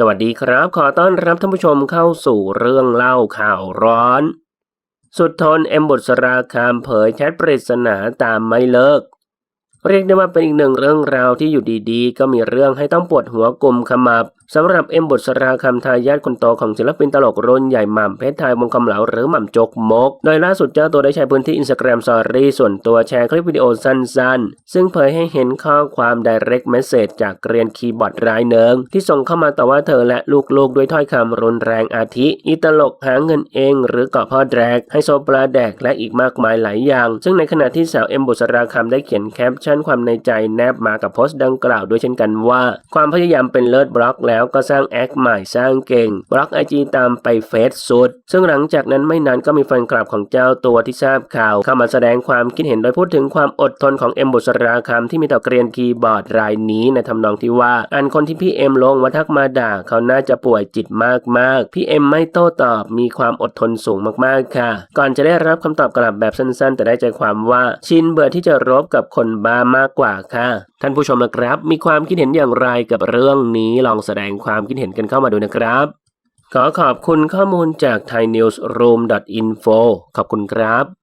สวัสดีครับ ขอต้อนรับท่านผู้ชมเข้าสู่เรื่องเล่าข่าวร้อน สุดทนเอ็มบุษราคามเผยแชทปริศนาตามไม่เลิก เรียกได้ว่าเป็นอีกหนึ่งเรื่องราวที่อยู่ดีๆ ก็มีเรื่องให้ต้องปวดหัวกลุ่มขมับสำหรับเอ็มบุษราคำทายาทคนโตของศิลปินตลกรุ่นใหญ่หม่ำเพชรไทยวงคำเหลาหรือหม่ำจกมก โดยล่าสุดเจ้าตัวได้ใช้พื้นที่อินสตาแกรมสอรี่ส่วนตัวแชร์คลิปวิดีโอสั้นๆ ซึ่งเผยให้เห็นข้อความ direct message จากเกรียนคีย์บอร์ดรายหนึ่งที่ส่งเข้ามาต่อว่าเธอและลูกๆ ด้วยถ้อยคำรุนแรงอาทิ อีตลกหาเงินเอง หรือเกาะพ่อแดกให้โซปลาแดกและอีกมากมายหลายอย่าง ซึ่งในขณะที่สาวเอ็มบุษราคำได้เขียนแคปชั่นความในใจแนบมากับโพสต์ดังกล่าวด้วยเช่นกันว่า ความพยายามเป็นเลิศบล็อกแล้วแล้วก็สร้างแอคใหม่สร้างเก่ง บล็อกไอจีตามไปเฟซสุด ซึ่งหลังจากนั้นไม่นานก็มีแฟนคลับของเจ้าตัวที่ทราบข่าว เข้ามาแสดงความคิดเห็นโดยพูดถึงความอดทนของเอ็มบุษราคำที่มีต่อเกรียนคีย์บอร์ดรายนี้ในทำนองที่ว่าอันคนที่พี่เอ็มลงมาทักมาด่าเขาน่าจะป่วยจิตมากๆพี่เอ็มไม่โต้ตอบมีความอดทนสูงมากๆค่ะ ก่อนจะได้รับคำตอบกลับแบบสั้นๆ แต่ได้ใจความว่าชินเบื่อที่จะรบกับคนบ้ามากกว่าค่ะท่านผู้ชมนะครับ มีความคิดเห็นอย่างไรกับเรื่องนี้ลองแสดงความคิดเห็นกันเข้ามาดูนะครับ ขอขอบคุณข้อมูลจาก thainewsroom.info ขอบคุณครับ